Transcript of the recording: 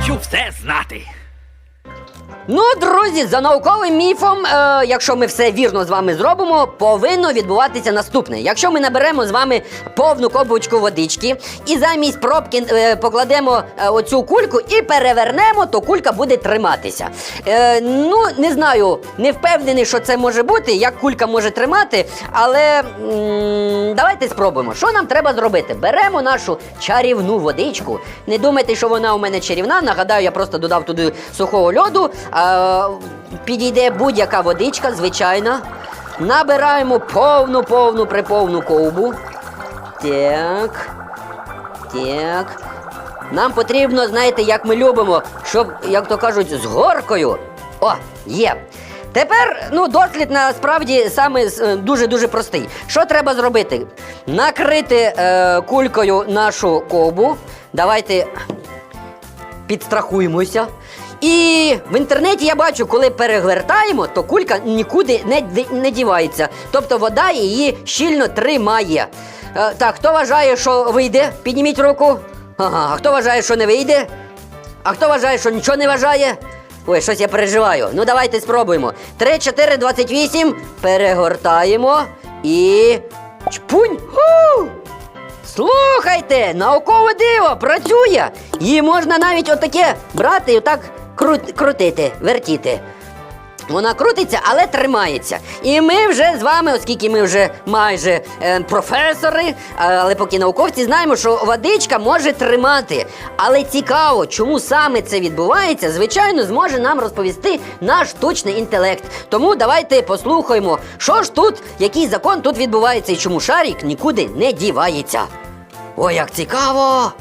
Хочу все знати. Ну, друзі, за науковим міфом, е, якщо ми все вірно з вами зробимо, повинно відбуватися наступне. Якщо ми наберемо з вами повну копочку водички і замість пробки е, покладемо е, оцю кульку і перевернемо, то кулька буде триматися. Е, ну, не знаю, не впевнений, що це може бути, як кулька може тримати, але м, давайте спробуємо. Що нам треба зробити? Беремо нашу чарівну водичку. Не думайте, що вона у мене чарівна. Нагадаю, я просто додав туди сухого льоду. Підійде будь-яка водичка, звичайна. Набираємо повну, повну, приповну ковбу. Так. Так. Нам потрібно, знаєте, як ми любимо, щоб, як то кажуть, з горкою. О, є. Тепер, ну, дослід насправді саме е, дуже-дуже простий. Що треба зробити? Накрити е, кулькою нашу ковбу. Давайте підстрахуємося. І в інтернеті я бачу, коли перегортаємо, то кулька нікуди не, не дівається. Тобто вода її щільно тримає. Е, так, хто вважає, що вийде? Підніміть руку. Ага, а хто вважає, що не вийде? А хто вважає, що нічого не вважає? Ой, щось я переживаю. Ну давайте спробуємо. 3, 4, 28. Перегортаємо і. Чпунь! Ху! Слухайте, наукове диво працює. Її можна навіть отаке брати і отак крут, крутити, вертіти. Вона крутиться, але тримається. І ми вже з вами, оскільки ми вже майже е, професори, е, але поки науковці знаємо, що водичка може тримати. Але цікаво, чому саме це відбувається, звичайно, зможе нам розповісти наш штучний інтелект. Тому давайте послухаємо, що ж тут, який закон тут відбувається і чому шарик нікуди не дівається. Ой, як цікаво!